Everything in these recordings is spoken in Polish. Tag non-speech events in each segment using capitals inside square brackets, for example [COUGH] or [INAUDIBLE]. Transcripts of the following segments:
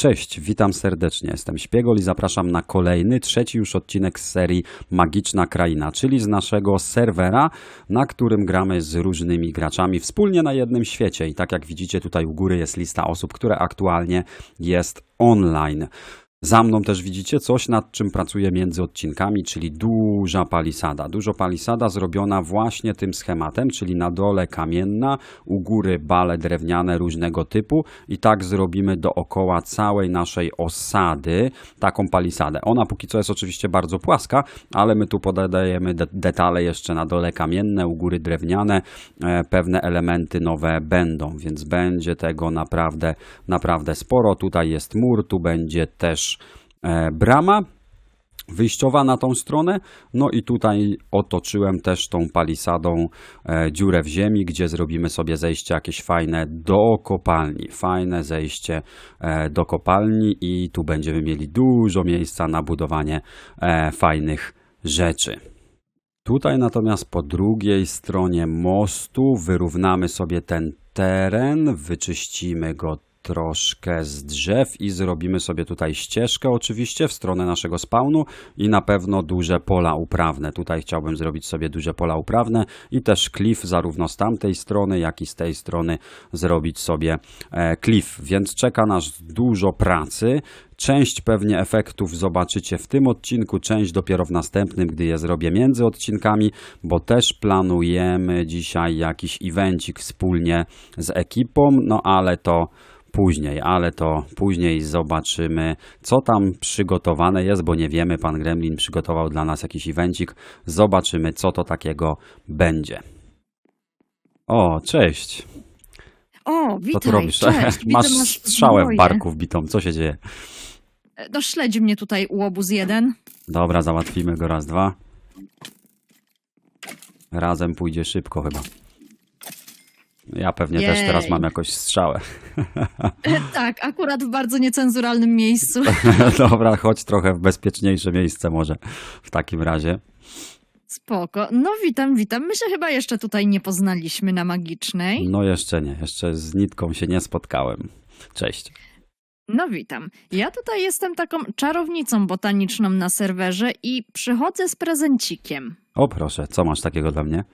Cześć, witam serdecznie. Jestem Śpiegol i zapraszam na kolejny, trzeci już odcinek z serii Magiczna Kraina, czyli z naszego serwera, na którym gramy z różnymi graczami wspólnie na jednym świecie. I tak jak widzicie, tutaj u góry jest lista osób, które aktualnie jest online. Za mną też widzicie coś, nad czym pracuję między odcinkami, czyli duża palisada. Dużo palisada zrobiona właśnie tym schematem, czyli na dole kamienna, u góry bale drewniane różnego typu i tak zrobimy dookoła całej naszej osady taką palisadę. Ona póki co jest oczywiście bardzo płaska, ale my tu podajemy de detale jeszcze na dole kamienne, u góry drewniane. E, pewne elementy nowe będą, więc będzie tego naprawdę, naprawdę sporo. Tutaj jest mur, tu będzie też e, brama wyjściowa na tą stronę. No i tutaj otoczyłem też tą palisadą e, dziurę w ziemi, gdzie zrobimy sobie zejście jakieś fajne do kopalni. Fajne zejście e, do kopalni i tu będziemy mieli dużo miejsca na budowanie fajnych rzeczy. Tutaj natomiast po drugiej stronie mostu wyrównamy sobie ten teren, wyczyścimy go troszkę z drzew i zrobimy sobie tutaj ścieżkę oczywiście w stronę naszego spawnu i na pewno duże pola uprawne. Tutaj chciałbym zrobić sobie duże pola uprawne i też klif zarówno z tamtej strony, jak i z tej strony zrobić sobie e, klif, więc czeka nas dużo pracy. Część pewnie efektów zobaczycie w tym odcinku, część dopiero w następnym, gdy je zrobię między odcinkami, bo też planujemy dzisiaj jakiś evencik wspólnie z ekipą, no ale to później, ale to później zobaczymy, co tam przygotowane jest, bo nie wiemy, pan Gremlin przygotował dla nas jakiś evencik. Zobaczymy, co to takiego będzie. O, cześć. O, witaj, Co tu robisz? cześć. [LAUGHS] Masz strzałę w barku wbitą. Co się dzieje? E, No śledzi mnie tutaj łobuz jeden. Dobra, załatwimy go raz, dwa. Razem pójdzie szybko chyba. Ja pewnie też Jej. teraz mam jakąś strzałę. [LAUGHS] E, tak, akurat w bardzo niecenzuralnym miejscu. [LAUGHS] Dobra, chodź trochę w bezpieczniejsze miejsce może w takim razie. Spoko. No witam, witam. My się chyba jeszcze tutaj nie poznaliśmy na Magicznej. No jeszcze nie, jeszcze z nitką się nie spotkałem. Cześć. No witam. Ja tutaj jestem taką czarownicą botaniczną na serwerze i przychodzę z prezencikiem. O proszę, co masz takiego dla mnie?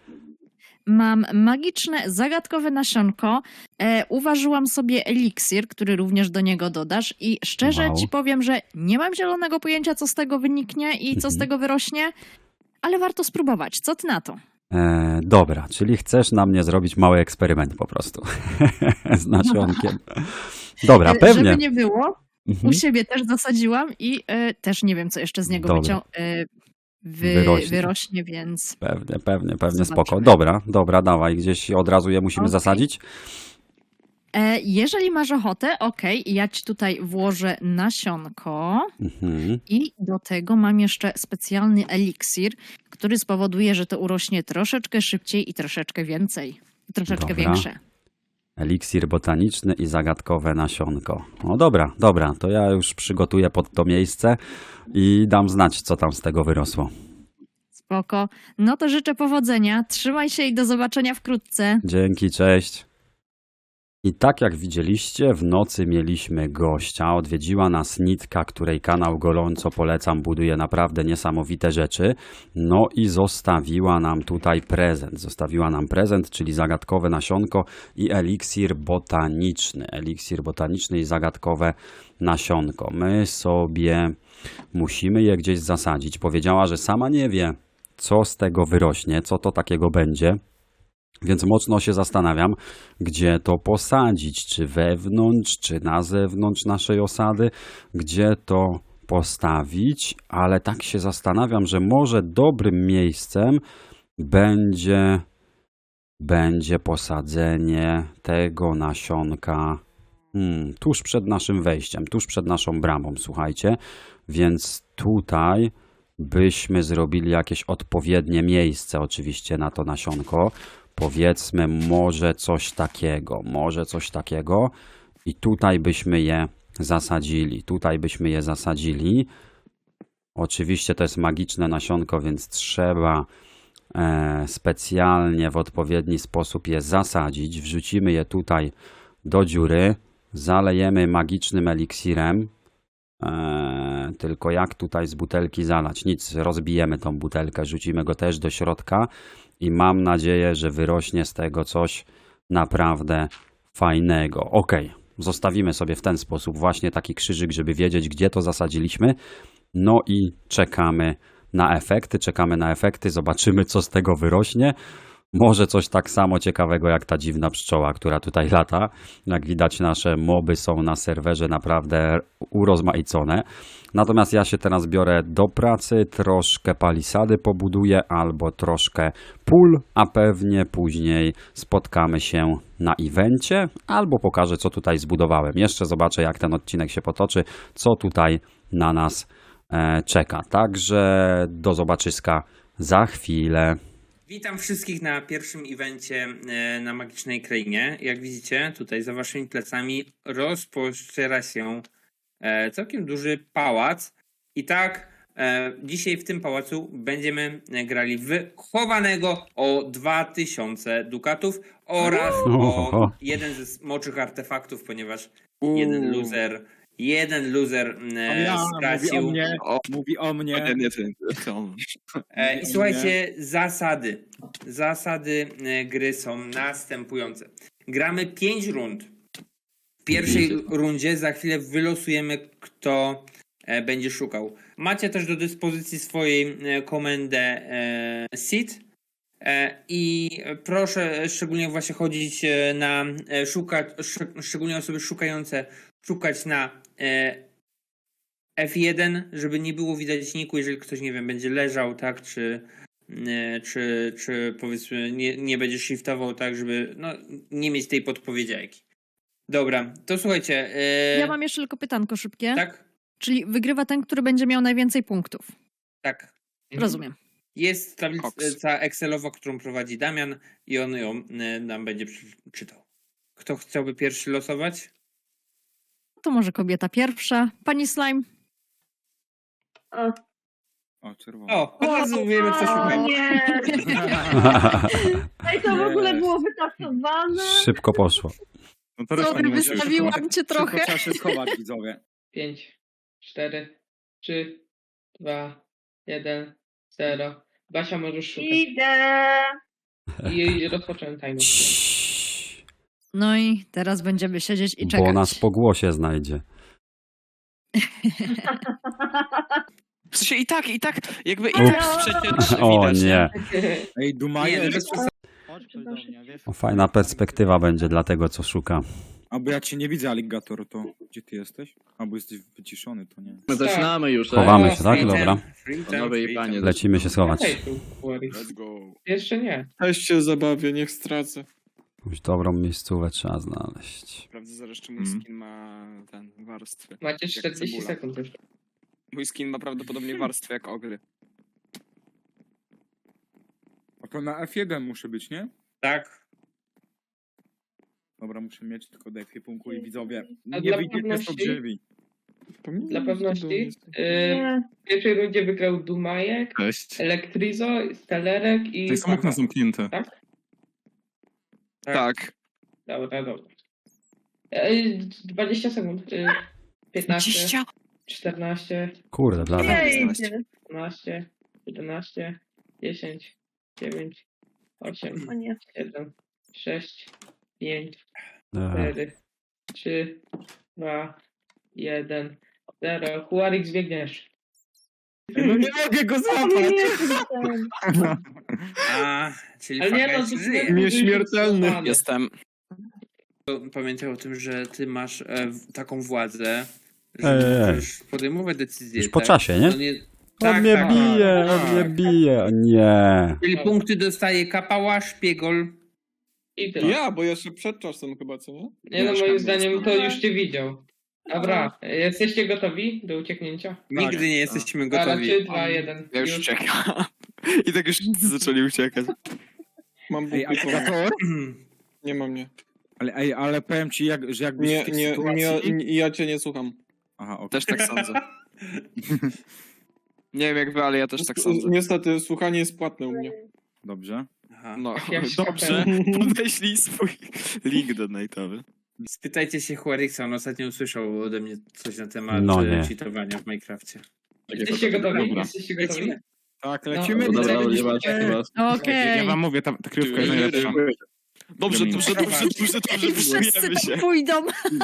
Mam magiczne, zagadkowe nasionko. E, uważyłam sobie eliksir, który również do niego dodasz i szczerze Wow. ci powiem, że nie mam zielonego pojęcia, co z tego wyniknie i co z Mhm. tego wyrośnie, ale warto spróbować. Co ty na to? E, dobra, czyli chcesz na mnie zrobić mały eksperyment po prostu [LAUGHS] z nasionkiem. Dobra, E, pewnie. Żeby nie było, Mhm. u siebie też zasadziłam i e, też nie wiem, co jeszcze z niego wycią- e, wy- Wyrośnie. wyrośnie, więc Pewnie, pewnie, pewnie Zobaczymy. spoko. Dobra, dobra, dawaj, gdzieś od razu je musimy Okej. zasadzić. e, jeżeli masz ochotę, okej, ja ci tutaj włożę nasionko. Mhm. I do tego mam jeszcze specjalny eliksir, który spowoduje, że to urośnie troszeczkę szybciej i troszeczkę więcej. Troszeczkę Dobra. większe. Eliksir botaniczny i zagadkowe nasionko. No dobra, dobra, to ja już przygotuję pod to miejsce i dam znać, co tam z tego wyrosło. Spoko. No to życzę powodzenia. Trzymaj się i do zobaczenia wkrótce. Dzięki, cześć. I tak jak widzieliście, w nocy mieliśmy gościa. Odwiedziła nas Nitka, której kanał gorąco polecam, buduje naprawdę niesamowite rzeczy. No i zostawiła nam tutaj prezent. Zostawiła nam prezent, czyli zagadkowe nasionko i eliksir botaniczny. Eliksir botaniczny i zagadkowe nasionko. My sobie musimy je gdzieś zasadzić. Powiedziała, że sama nie wie, co z tego wyrośnie, co to takiego będzie. Więc mocno się zastanawiam, gdzie to posadzić, czy wewnątrz, czy na zewnątrz naszej osady, gdzie to postawić, ale tak się zastanawiam, że może dobrym miejscem będzie będzie posadzenie tego nasionka hmm, tuż przed naszym wejściem, tuż przed naszą bramą, słuchajcie. Więc tutaj byśmy zrobili jakieś odpowiednie miejsce oczywiście na to nasionko. Powiedzmy może coś takiego, może coś takiego i tutaj byśmy je zasadzili. Tutaj byśmy je zasadzili. Oczywiście to jest magiczne nasionko, więc trzeba e, specjalnie w odpowiedni sposób je zasadzić. Wrzucimy je tutaj do dziury. zalejemy magicznym eliksirem. Eee, tylko jak tutaj z butelki zalać? Nic, rozbijemy tą butelkę, rzucimy go też do środka i mam nadzieję, że wyrośnie z tego coś naprawdę fajnego. Ok, zostawimy sobie w ten sposób właśnie taki krzyżyk, żeby wiedzieć, gdzie to zasadziliśmy. No i czekamy na efekty, czekamy na efekty, zobaczymy, co z tego wyrośnie. Może coś tak samo ciekawego jak ta dziwna pszczoła, która tutaj lata. Jak widać, nasze moby są na serwerze naprawdę urozmaicone. Natomiast ja się teraz biorę do pracy, troszkę palisady pobuduję albo troszkę pól, a pewnie później spotkamy się na evencie albo pokażę, co tutaj zbudowałem. Jeszcze zobaczę, jak ten odcinek się potoczy, co tutaj na nas e, czeka. Także do zobaczyska za chwilę. Witam wszystkich na pierwszym evencie e, na Magicznej Krainie. Jak widzicie, tutaj za waszymi plecami rozpościera się e, całkiem duży pałac. I tak, e, dzisiaj w tym pałacu będziemy grali w chowanego o 2000 dukatów oraz o jeden ze smoczych artefaktów, ponieważ jeden loser, jeden loser e, Ja, mówi o stracił. mnie, O, mówi o nie, mnie. nie, ty, ty, on. E, I o słuchajcie, zasady. Zasady e, gry są następujące. Gramy 5 rund. W pierwszej rundzie za chwilę wylosujemy, kto e, będzie szukał. Macie też do dyspozycji swojej e, komendę e, seed. E, I proszę szczególnie właśnie chodzić e, na e, szukać, sz- szczególnie osoby szukające, szukać na e, F1, żeby nie było widać niku, jeżeli ktoś, nie wiem, będzie leżał, tak, czy, e, czy, czy powiedzmy nie, nie będzie shiftował, tak, żeby no, nie mieć tej podpowiedziajki. Dobra, to słuchajcie. E, Ja mam jeszcze tylko pytanko szybkie. Tak, Czyli wygrywa ten, który będzie miał najwięcej punktów. tak. Rozumiem. Jest tablica Excelowa, którą prowadzi Damian i on ją e, nam będzie czytał. Kto chciałby pierwszy losować? To może kobieta pierwsza. Pani Slime. O, czerwony. O, od razu wiemy, co O szukamy. nie! Ej, to w ogóle było wytasowane? Szybko poszło. No Sorry, nie wystawiłam cię szybko trochę. Trzeba się schować, widzowie. 5, 4, 3, 2, 1, 0. Basia możesz szukać. Idę! I rozpocząłem timer. Ciii, No i teraz będziemy siedzieć i czekać. Bo nas po głosie znajdzie. W sensie i tak, i tak, jakby i Ups. tak przecież [LAUGHS] O widać, nie. Ej, Dumaje, Nie, bez przesady. chodź tu do mnie, wiesz? O, Fajna perspektywa będzie dla tego, co szuka. Albo ja cię nie widzę, aligator, to gdzie ty jesteś? Albo jesteś wyciszony, to nie. My zaczynamy już. Chowamy O, się, tak? Dobra. Panowie i panie. Lecimy się schować. Hej tu. Jeszcze nie. Też się zabawię, niech stracę. Jakąś dobrą miejscówę trzeba znaleźć. Sprawdzę zaraz, czy mój Mm. skin ma ten warstwy. Macie Jak 40 cebula. sekund już. Mój skin ma prawdopodobnie warstwy jak ogry. A to na F1 muszę być, nie? Tak. Dobra, muszę mieć tylko do ekwipunku i widzowie. A Nie dla wyjdziecie pewności- stąd żywi. Dla pewności, y, Nie. w pierwszej rundzie wygrał Dumajek, Cześć. Elektrizo, Stelerek i... To są okna zamknięte. Tak? Tak. Dobra, dobra. Ej, 20 sekund. Y, 15, 14, Kurde, blada. Nie Znaleźć. idzie. 12, 11, 10, 9, 8, O nie. 7, 6, 5, E, 4, 3, 2, 1, 0. Huarik zbiegniesz. No nie [LAUGHS] mogę go złapać! [LAUGHS] A, czyli Ale nie Faga no, jeszcze to żyje. Nieśmiertelny. Jestem. Pamiętaj o tym, że ty masz e, taką władzę, że ej, możesz podejmować decyzje. Już po tak? czasie, nie? No nie... On Tak, mnie tak, bije, tak. on mnie bije. O Nie. Czyli punkty dostaje kapała, szpiegol. I tyle. Ja, bo jeszcze przed czasem chyba, co nie? Nie no, moim zdaniem to już cię widział. Dobra, jesteście gotowi do ucieknięcia? Nigdy nie jesteśmy Dobra, gotowi. 3, 2, 1. Ja już uciekam. [LAUGHS] I tak już wszyscy zaczęli uciekać. Mam Ej, bułki. aligator? Nie mam mnie. Ale, ej, ale powiem ci, jak, że jakbyś Nie, w tej nie, sytuacji... nie, ja cię nie słucham. Aha, okej. Też tak sądzę. [LAUGHS] Nie wiem jak wy, ale ja też tak sądzę. Niestety, słuchanie jest płatne u mnie. Dobrze. Aha. No, Jak dobrze. [LAUGHS] Podeślij swój link donate'owy. Spytajcie się Huarixa, on ostatnio usłyszał ode mnie coś na temat No no, nie. cheatowania w Minecrafcie. Jesteście gotowi? Dobra. Jesteście gotowi? Lecimy? Tak, No, lecimy. dobra, lecimy. dobra, Eee, Okej. Ja wam mówię, ta, ta kryjówka jest najlepsza. Dobrze, dobrze, dobrze, dobrze, dobrze, Wszyscy wyszujemy się. tak pójdą.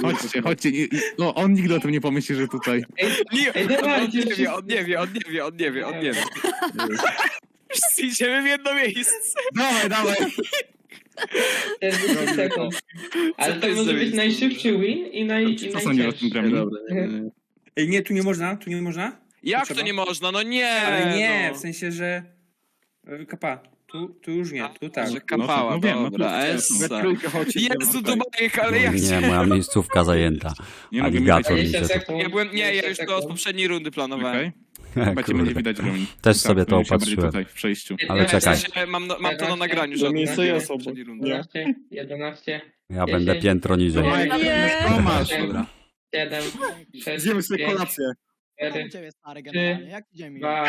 Chodźcie, chodźcie. I- No, on nigdy o tym nie pomyśli, że tutaj. Nie, on, nie wie, on nie wie, on nie wie, on nie wie, on nie wie. Wszyscy idziemy w jedno miejsce. Dawaj, dawaj. 40 sekund. Ale to może być najszybszy win i, naj, i Co sądzisz o tym najcięższy. gremlin? Ej, nie, tu nie można, tu nie można? Jak Trzeba? to nie można? No nie! Ale nie, no. w sensie, że... e, Kapa, tu, tu już nie, tu tak. Że No, kapała, no wiem, no dobra, essa. Trójkę chodźcie. Jezu, idziemy. Dubajek, ale ja Nie, chciałem. moja miejscówka zajęta. Nie mogę Aligator mi 20 się tu... sekund. Ja byłem, nie, ja 20 już to z sekund. poprzedniej rundy planowałem. Okej. [LAUGHS] Będzie, będzie widać gremlin. Też sobie to się opatrzyłem. tutaj w przejściu. Ale czekaj. Mam, no, mam to na nagraniu, że miejsce jest obok. poprzedniej rundy. 12, 11, Ja będę piętro niżej. Nie. Nie. Masz. 8, 7, 6, Zjemy sobie 5, kolację. 4, ciebie stary generalnie, jak idzie mi? 2,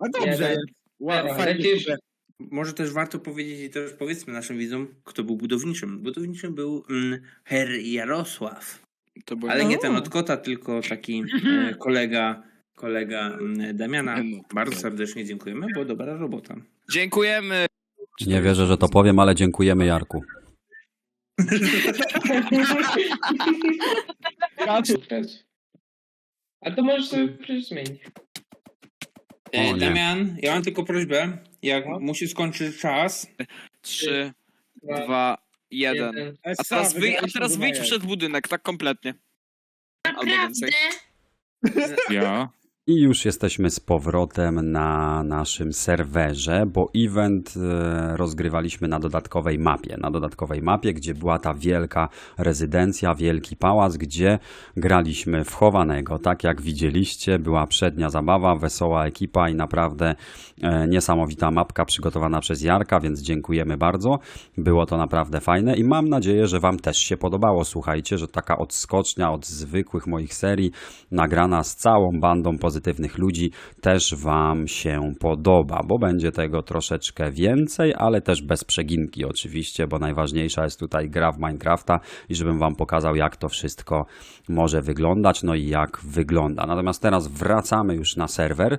A dobrze Jeden. jest. Ła- Dobra, fajnie, lecisz. że- Może też warto powiedzieć i też powiedzmy naszym widzom, kto był budowniczym. Budowniczym był mm, Herr Jarosław. To było... Ale nie ten od kota, tylko taki e, kolega, kolega mm, Damiana. Bardzo serdecznie dziękujemy, bo dobra robota. Dziękujemy. Nie wierzę, że to powiem, ale dziękujemy Jarku. [LAUGHS] A to możesz sobie przecież zmienić. E, O nie. Damian, ja mam tylko prośbę, jak No. musi skończyć czas, Trzy, Dwa, jeden. A teraz, wyj- a teraz wyjdź przed budynek, tak kompletnie. Albo więcej. Ja. I już jesteśmy z powrotem na naszym serwerze, bo event e, rozgrywaliśmy na dodatkowej mapie. Na dodatkowej mapie, gdzie była ta wielka rezydencja, wielki pałac, gdzie graliśmy w chowanego. Tak jak widzieliście, była przednia zabawa, wesoła ekipa i naprawdę e, niesamowita mapka przygotowana przez Jarka, więc dziękujemy bardzo. Było to naprawdę fajne i mam nadzieję, że Wam też się podobało. Słuchajcie, że taka odskocznia od zwykłych moich serii, nagrana z całą bandą pozytywnych ludzi, też Wam się podoba, bo będzie tego troszeczkę więcej, ale też bez przeginki oczywiście, bo najważniejsza jest tutaj gra w Minecrafta i żebym Wam pokazał, jak to wszystko może wyglądać, no i jak wygląda. Natomiast teraz wracamy już na serwer.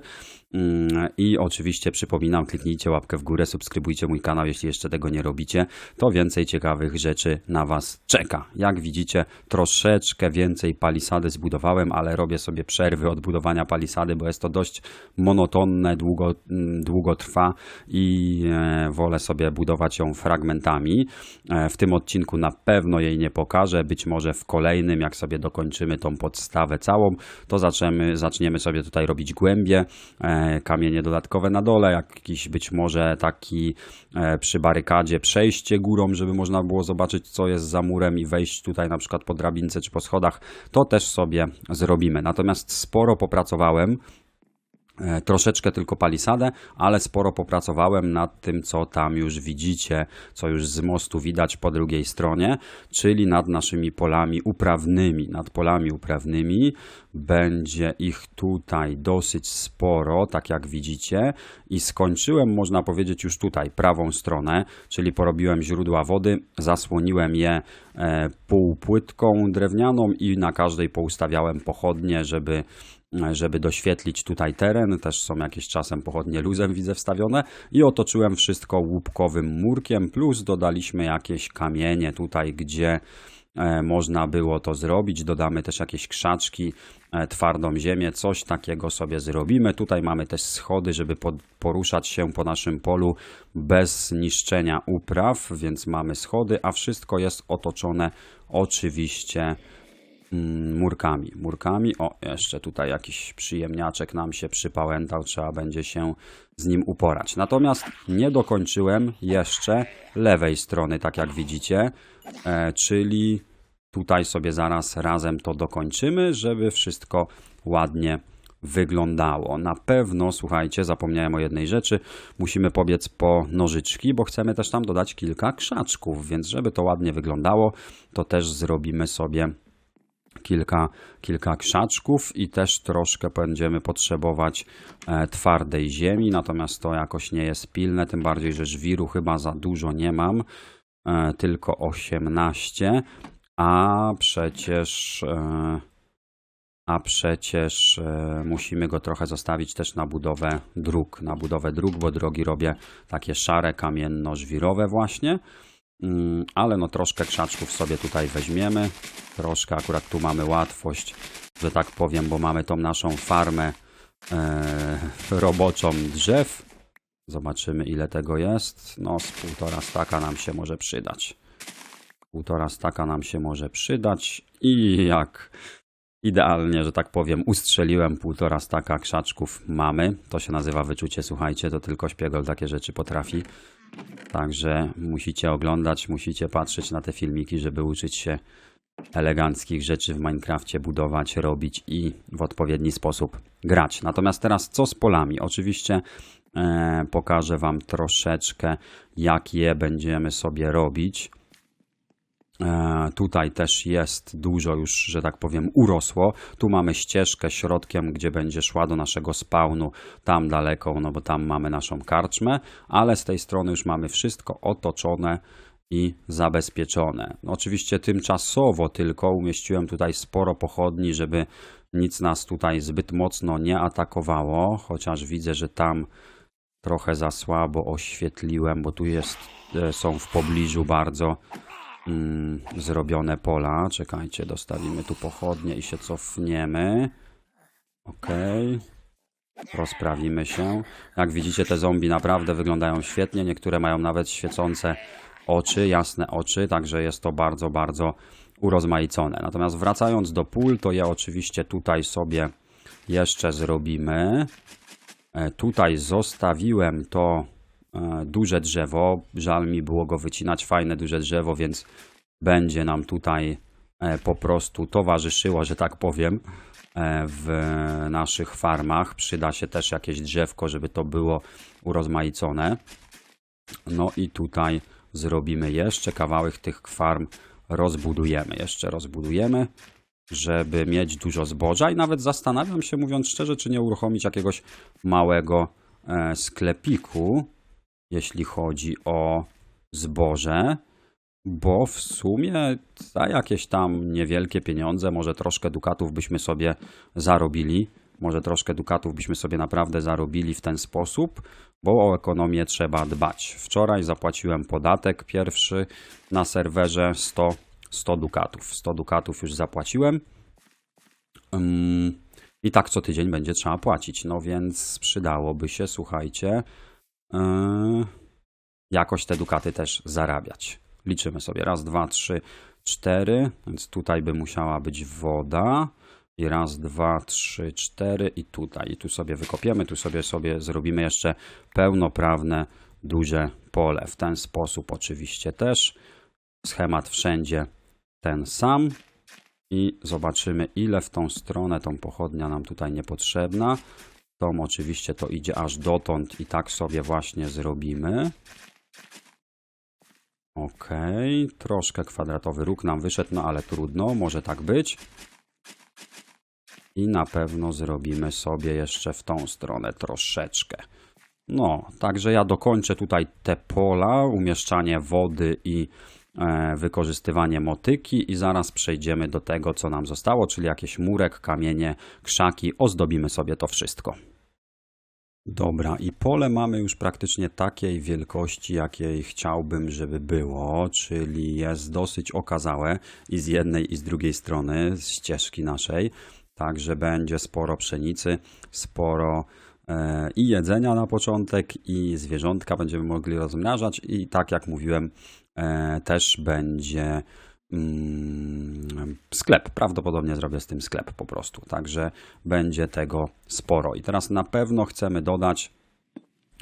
Mm, I oczywiście przypominam, kliknijcie łapkę w górę, subskrybujcie mój kanał, jeśli jeszcze tego nie robicie, to więcej ciekawych rzeczy na Was czeka. Jak widzicie, troszeczkę więcej palisady zbudowałem, ale robię sobie przerwy od budowania palisady, bo jest to dość monotonne, długo, mm, długo trwa i e, wolę sobie budować ją fragmentami. E, w tym odcinku na pewno jej nie pokażę, być może w kolejnym, jak sobie dokończymy tą podstawę całą, to zaczniemy, zaczniemy sobie tutaj robić głębie, e, kamienie dodatkowe na dole, jakiś być może taki e, przy barykadzie przejście górą, żeby można było zobaczyć, co jest za murem i wejść tutaj na przykład po drabince czy po schodach, to też sobie zrobimy. Natomiast sporo popracowałem Troszeczkę tylko palisadę, ale sporo popracowałem nad tym, co tam już widzicie, co już z mostu widać po drugiej stronie, czyli nad naszymi polami uprawnymi. Nad polami uprawnymi będzie ich tutaj dosyć sporo, tak jak widzicie, i skończyłem, można powiedzieć, już tutaj prawą stronę, czyli porobiłem źródła wody, zasłoniłem je e, półpłytką drewnianą i na każdej poustawiałem pochodnie, żeby żeby doświetlić tutaj teren. Też są jakieś czasem pochodnie luzem widzę wstawione i otoczyłem wszystko łupkowym murkiem, plus dodaliśmy jakieś kamienie tutaj, gdzie e, można było to zrobić. Dodamy też jakieś krzaczki, e, twardą ziemię, coś takiego sobie zrobimy. Tutaj mamy też schody, żeby poruszać się po naszym polu bez niszczenia upraw, więc mamy schody, a wszystko jest otoczone oczywiście murkami. Murkami. O, jeszcze tutaj jakiś przyjemniaczek nam się przypałętał, trzeba będzie się z nim uporać. Natomiast nie dokończyłem jeszcze lewej strony, tak jak widzicie, e, czyli tutaj sobie zaraz razem to dokończymy, żeby wszystko ładnie wyglądało. Na pewno, słuchajcie, zapomniałem o jednej rzeczy, musimy pobiec po nożyczki, bo chcemy też tam dodać kilka krzaczków, więc żeby to ładnie wyglądało, to też zrobimy sobie kilka, kilka krzaczków i też troszkę będziemy potrzebować e, twardej ziemi, natomiast to jakoś nie jest pilne, tym bardziej, że żwiru chyba za dużo nie mam, e, tylko 18, A przecież. E, a przecież musimy go trochę zostawić też na budowę dróg. Na budowę dróg, bo drogi robię takie szare, kamienno-żwirowe właśnie. Mm, ale no troszkę krzaczków sobie tutaj weźmiemy. Troszkę akurat tu mamy łatwość, że tak powiem, bo mamy tą naszą farmę e, [LAUGHS] roboczą drzew. Zobaczymy ile tego jest. No z półtora staka nam się może przydać. Półtora staka nam się może przydać i jak idealnie, że tak powiem, ustrzeliłem półtora staka krzaczków mamy. To się nazywa wyczucie, słuchajcie, to tylko szpiegol takie rzeczy potrafi. Także musicie oglądać, musicie patrzeć na te filmiki, żeby uczyć się eleganckich rzeczy w Minecrafcie budować, robić i w odpowiedni sposób grać. Natomiast teraz co z polami? Oczywiście e, pokażę Wam troszeczkę, jak je będziemy sobie robić. E, tutaj też jest dużo już, że tak powiem, urosło. Tu mamy ścieżkę środkiem, gdzie będzie szła do naszego spawnu, tam daleko, no bo tam mamy naszą karczmę, ale z tej strony już mamy wszystko otoczone i zabezpieczone. Oczywiście tymczasowo tylko umieściłem tutaj sporo pochodni, żeby nic nas tutaj zbyt mocno nie atakowało, chociaż widzę, że tam trochę za słabo oświetliłem, bo tu jest, e, są w pobliżu bardzo mm, zrobione pola. Czekajcie, dostawimy tu pochodnie i się cofniemy. Okej. Rozprawimy się. Jak widzicie, te zombie naprawdę wyglądają świetnie. Niektóre mają nawet świecące oczy, jasne oczy, także jest to bardzo, bardzo urozmaicone. Natomiast wracając do pól, to je oczywiście tutaj sobie jeszcze zrobimy. E, Tutaj zostawiłem to duże drzewo. Żal mi było go wycinać, fajne duże drzewo, więc będzie nam tutaj e, po prostu towarzyszyło, że tak powiem, e, w naszych farmach. Przyda się też jakieś drzewko, żeby to było urozmaicone. No i tutaj zrobimy jeszcze kawałek tych farm, rozbudujemy, jeszcze rozbudujemy, żeby mieć dużo zboża i nawet zastanawiam się, mówiąc szczerze, czy nie uruchomić jakiegoś małego e, sklepiku, jeśli chodzi o zboże, bo w sumie za jakieś tam niewielkie pieniądze, może troszkę dukatów byśmy sobie zarobili, może troszkę dukatów byśmy sobie naprawdę zarobili w ten sposób, bo o ekonomię trzeba dbać. Wczoraj zapłaciłem podatek pierwszy na serwerze 100, 100 dukatów. 100 dukatów już zapłaciłem. Ym, I tak co tydzień będzie trzeba płacić. No więc przydałoby się, słuchajcie, jakoś te dukaty też zarabiać. Liczymy sobie. Raz, dwa, trzy, cztery. Więc tutaj by musiała być woda. I raz, dwa, trzy, cztery i tutaj. I tu sobie wykopiemy, tu sobie sobie zrobimy jeszcze pełnoprawne, duże pole. W ten sposób oczywiście też. Schemat wszędzie ten sam. I zobaczymy, ile w tą stronę tą pochodnia nam tutaj niepotrzebna. Tą oczywiście to idzie aż dotąd i tak sobie właśnie zrobimy. Ok, troszkę kwadratowy róg nam wyszedł, no ale trudno, może tak być. I na pewno zrobimy sobie jeszcze w tą stronę troszeczkę. No, także ja dokończę tutaj te pola, umieszczanie wody i e, wykorzystywanie motyki i zaraz przejdziemy do tego, co nam zostało, czyli jakieś murek, kamienie, krzaki. Ozdobimy sobie to wszystko. Dobra, i pole mamy już praktycznie takiej wielkości, jakiej chciałbym, żeby było, czyli jest dosyć okazałe i z jednej i z drugiej strony ścieżki naszej. Także będzie sporo pszenicy, sporo e, i jedzenia na początek, i zwierzątka będziemy mogli rozmnażać. I tak jak mówiłem, e, też będzie sklep. Prawdopodobnie zrobię z tym sklep po prostu. Także będzie tego sporo. I teraz na pewno chcemy dodać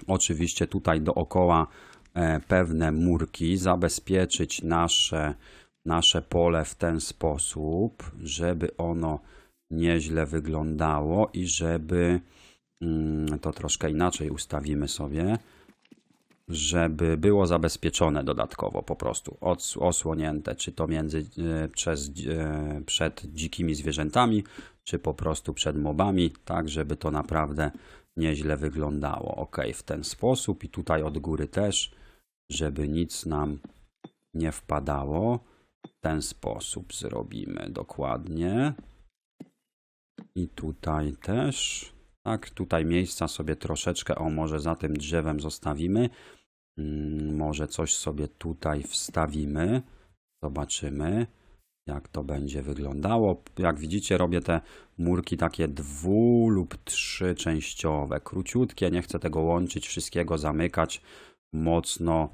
oczywiście tutaj dookoła e, pewne murki, zabezpieczyć nasze, nasze pole w ten sposób, żeby ono nieźle wyglądało i żeby mm, to troszkę inaczej ustawimy sobie, żeby było zabezpieczone dodatkowo po prostu, osłonięte, czy to między, e, przez, e, przed dzikimi zwierzętami, czy po prostu przed mobami, tak żeby to naprawdę nieźle wyglądało. Ok, w ten sposób i tutaj od góry też, żeby nic nam nie wpadało. W ten sposób zrobimy dokładnie. I tutaj też. Tak, tutaj miejsca sobie troszeczkę, o może za tym drzewem zostawimy. Mm, Może coś sobie tutaj wstawimy. Zobaczymy, jak to będzie wyglądało. Jak widzicie, robię te murki takie dwu lub trzyczęściowe, króciutkie. Nie chcę tego łączyć, wszystkiego zamykać mocno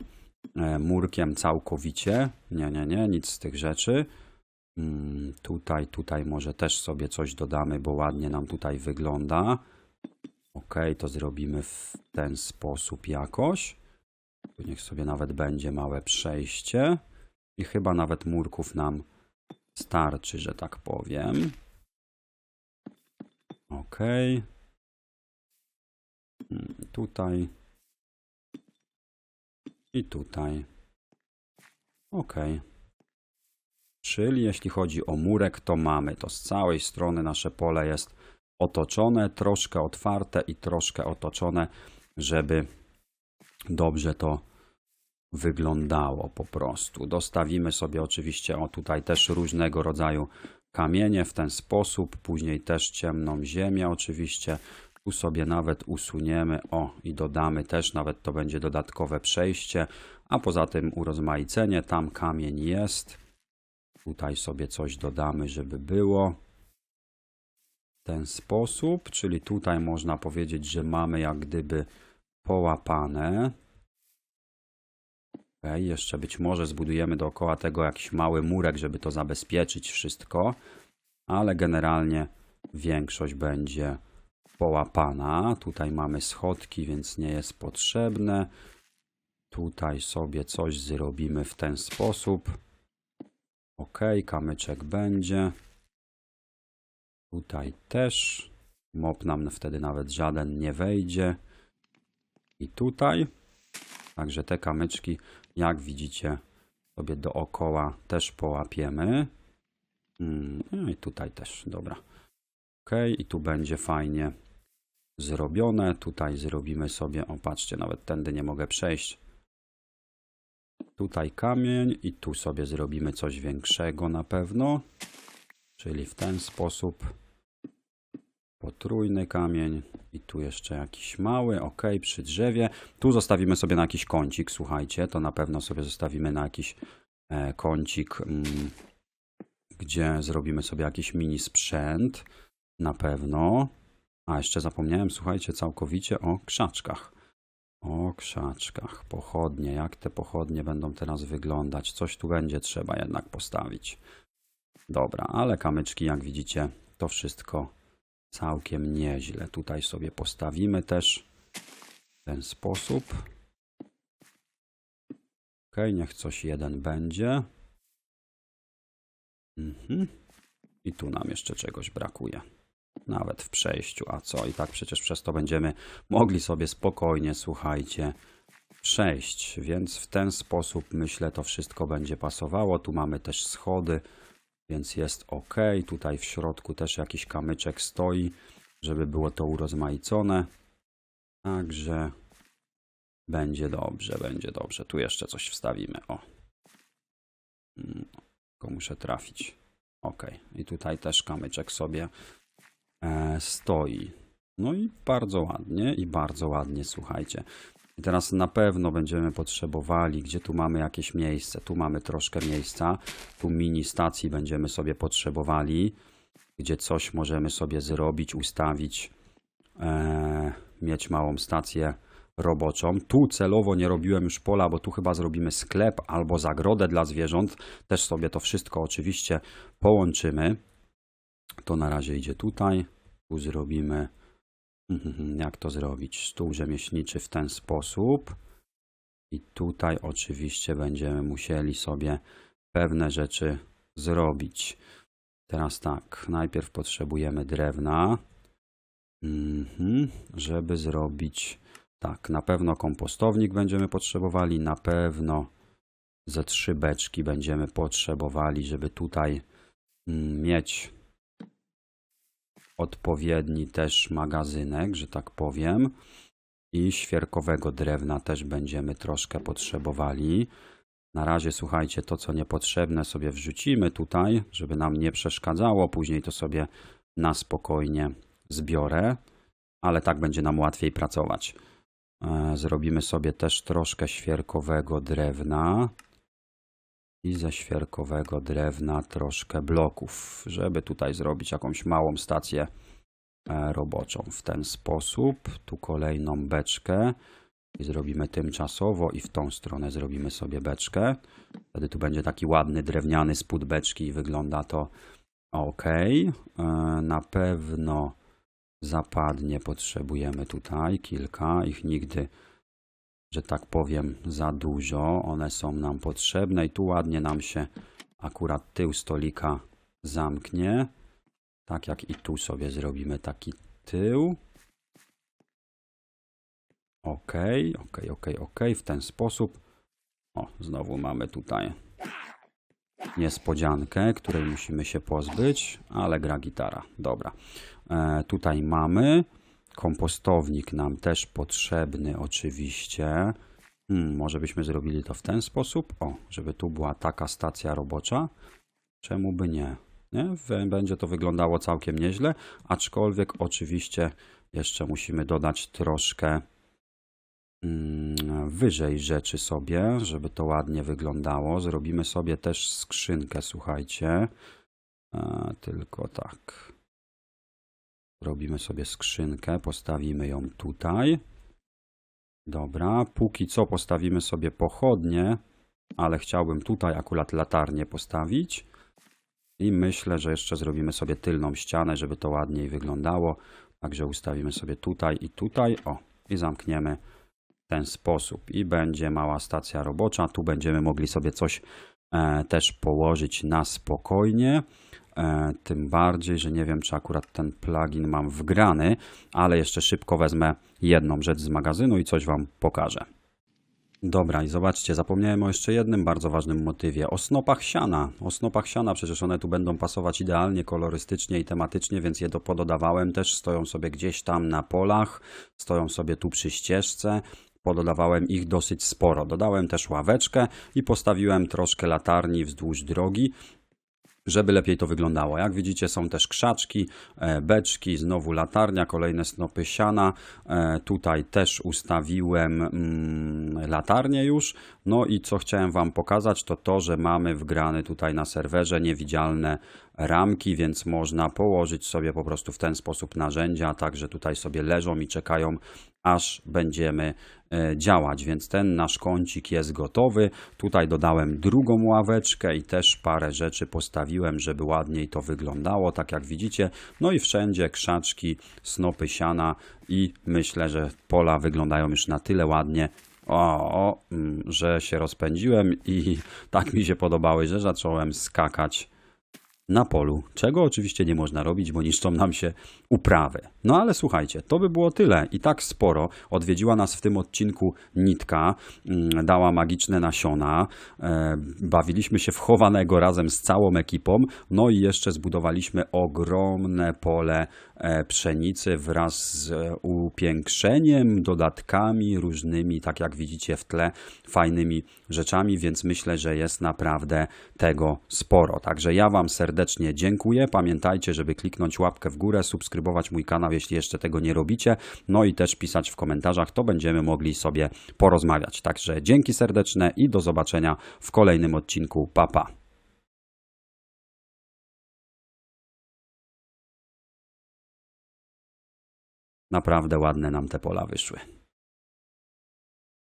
e, murkiem całkowicie. Nie, nie, nie, nic z tych rzeczy. Mm, Tutaj, tutaj może też sobie coś dodamy, bo ładnie nam tutaj wygląda. Ok, to zrobimy w ten sposób jakoś. Tu niech sobie nawet będzie małe przejście. I chyba nawet murków nam starczy, że tak powiem. Ok. Mm, Tutaj. I tutaj. Ok. Czyli jeśli chodzi o murek, to mamy to z całej strony nasze pole jest otoczone, troszkę otwarte i troszkę otoczone, żeby dobrze to wyglądało po prostu. Dostawimy sobie oczywiście o tutaj też różnego rodzaju kamienie w ten sposób, później też ciemną ziemię oczywiście. Tu sobie nawet usuniemy, o i dodamy też, nawet to będzie dodatkowe przejście, a poza tym urozmaicenie, tam kamień jest. Tutaj sobie coś dodamy, żeby było ten sposób, czyli tutaj można powiedzieć, że mamy jak gdyby połapane. Ok, jeszcze być może zbudujemy dookoła tego jakiś mały murek, żeby to zabezpieczyć wszystko, ale generalnie większość będzie połapana. Tutaj mamy schodki, więc nie jest potrzebne. Tutaj sobie coś zrobimy w ten sposób. Ok, kamyczek będzie. Tutaj też. Mop nam wtedy nawet żaden nie wejdzie. I tutaj. Także te kamyczki, jak widzicie, sobie dookoła też połapiemy. Mm, no I tutaj też, dobra. Ok, i tu będzie fajnie zrobione. Tutaj zrobimy sobie, o patrzcie, nawet tędy nie mogę przejść. Tutaj kamień i tu sobie zrobimy coś większego na pewno. Czyli w ten sposób potrójny kamień i tu jeszcze jakiś mały, ok, przy drzewie. Tu zostawimy sobie na jakiś kącik, słuchajcie, to na pewno sobie zostawimy na jakiś e, kącik, mm, gdzie zrobimy sobie jakiś mini sprzęt, na pewno. A jeszcze zapomniałem, słuchajcie, całkowicie o krzaczkach. O krzaczkach, pochodnie, jak te pochodnie będą teraz wyglądać? Coś tu będzie trzeba jednak postawić. Dobra, ale kamyczki, jak widzicie, to wszystko całkiem nieźle. Tutaj sobie postawimy też w ten sposób. Ok, niech coś jeden będzie. Mhm. I tu nam jeszcze czegoś brakuje. Nawet w przejściu. A co? I tak przecież przez to będziemy mogli sobie spokojnie, słuchajcie, przejść. Więc w ten sposób myślę to wszystko będzie pasowało. Tu mamy też schody, więc jest ok. Tutaj w środku też jakiś kamyczek stoi, żeby było to urozmaicone. Także będzie dobrze, będzie dobrze. Tu jeszcze coś wstawimy. O. Mm, Tylko muszę trafić. Ok. I tutaj też kamyczek sobie e, stoi. No i bardzo ładnie, i bardzo ładnie, słuchajcie. I teraz na pewno będziemy potrzebowali, gdzie tu mamy jakieś miejsce. Tu mamy troszkę miejsca. Tu mini stacji będziemy sobie potrzebowali, gdzie coś możemy sobie zrobić, ustawić, e, mieć małą stację roboczą. Tu celowo nie robiłem już pola, bo tu chyba zrobimy sklep albo zagrodę dla zwierząt. Też sobie to wszystko oczywiście połączymy. To na razie idzie tutaj. Tu zrobimy. Mhm, Jak to zrobić? Stół rzemieślniczy w ten sposób. I tutaj oczywiście będziemy musieli sobie pewne rzeczy zrobić. Teraz tak, najpierw potrzebujemy drewna, mhm, żeby zrobić tak, na pewno kompostownik będziemy potrzebowali, na pewno ze trzy beczki będziemy potrzebowali, żeby tutaj mm, mieć odpowiedni też magazynek, że tak powiem. I świerkowego drewna też będziemy troszkę potrzebowali. Na razie słuchajcie, to co niepotrzebne sobie wrzucimy tutaj, żeby nam nie przeszkadzało. Później to sobie na spokojnie zbiorę, ale tak będzie nam łatwiej pracować. E, Zrobimy sobie też troszkę świerkowego drewna i ze świerkowego drewna troszkę bloków, żeby tutaj zrobić jakąś małą stację e, roboczą. W ten sposób, tu kolejną beczkę i zrobimy tymczasowo i w tą stronę zrobimy sobie beczkę. Wtedy tu będzie taki ładny drewniany spód beczki i wygląda to ok. E, Na pewno zapadnie potrzebujemy tutaj kilka, ich nigdy, że tak powiem, za dużo. One są nam potrzebne i tu ładnie nam się akurat tył stolika zamknie. Tak jak i tu sobie zrobimy taki tył. Ok, ok, ok, ok. W ten sposób. O, znowu mamy tutaj niespodziankę, której musimy się pozbyć, ale gra gitara. Dobra. E, tutaj mamy. Kompostownik nam też potrzebny, oczywiście. Hmm, może byśmy zrobili to w ten sposób. O, żeby tu była taka stacja robocza. Czemu by nie? nie? Będzie to wyglądało całkiem nieźle, aczkolwiek oczywiście jeszcze musimy dodać troszkę mm, wyżej rzeczy sobie, żeby to ładnie wyglądało. Zrobimy sobie też skrzynkę, słuchajcie. E, tylko tak. Robimy sobie skrzynkę, postawimy ją tutaj. Dobra, póki co postawimy sobie pochodnie, ale chciałbym tutaj akurat latarnię postawić. I myślę, że jeszcze zrobimy sobie tylną ścianę, żeby to ładniej wyglądało. Także ustawimy sobie tutaj i tutaj. O, i zamkniemy w ten sposób. I będzie mała stacja robocza. Tu będziemy mogli sobie coś e, też położyć na spokojnie. E, tym bardziej, że nie wiem, czy akurat ten plugin mam wgrany, ale jeszcze szybko wezmę jedną rzecz z magazynu i coś Wam pokażę. Dobra, i zobaczcie, zapomniałem o jeszcze jednym bardzo ważnym motywie. O snopach siana. O snopach siana, przecież one tu będą pasować idealnie kolorystycznie i tematycznie, więc je do pododawałem też. Stoją sobie gdzieś tam na polach, stoją sobie tu przy ścieżce. Pododawałem ich dosyć sporo. Dodałem też ławeczkę i postawiłem troszkę latarni wzdłuż drogi żeby lepiej to wyglądało. Jak widzicie, są też krzaczki, e, beczki, znowu latarnia, kolejne snopy siana. E, Tutaj też ustawiłem mm, latarnię już. No i co chciałem Wam pokazać, to to, że mamy wgrane tutaj na serwerze niewidzialne ramki, więc można położyć sobie po prostu w ten sposób narzędzia, także tutaj sobie leżą i czekają, aż będziemy e, działać, więc ten nasz kącik jest gotowy. Tutaj dodałem drugą ławeczkę i też parę rzeczy postawiłem, żeby ładniej to wyglądało, tak jak widzicie. No i wszędzie krzaczki, snopy siana i myślę, że pola wyglądają już na tyle ładnie, o, o, mm, że się rozpędziłem i [LAUGHS] tak mi się podobały, że zacząłem skakać na polu, czego oczywiście nie można robić, bo niszczą nam się uprawy. No ale słuchajcie, to by było tyle i tak sporo. Odwiedziła nas w tym odcinku Nitka, mm, dała magiczne nasiona, e, bawiliśmy się w chowanego razem z całą ekipą, no i jeszcze zbudowaliśmy ogromne pole e, pszenicy wraz z e, upiększeniem, dodatkami różnymi, tak jak widzicie w tle, fajnymi rzeczami, więc myślę, że jest naprawdę tego sporo. Także ja Wam serdecznie dziękuję. Pamiętajcie, żeby kliknąć łapkę w górę, subskrybować mój kanał, jeśli jeszcze tego nie robicie, no i też pisać w komentarzach, to będziemy mogli sobie porozmawiać. Także dzięki serdeczne i do zobaczenia w kolejnym odcinku. Papa. Pa. Naprawdę ładne nam te pola wyszły.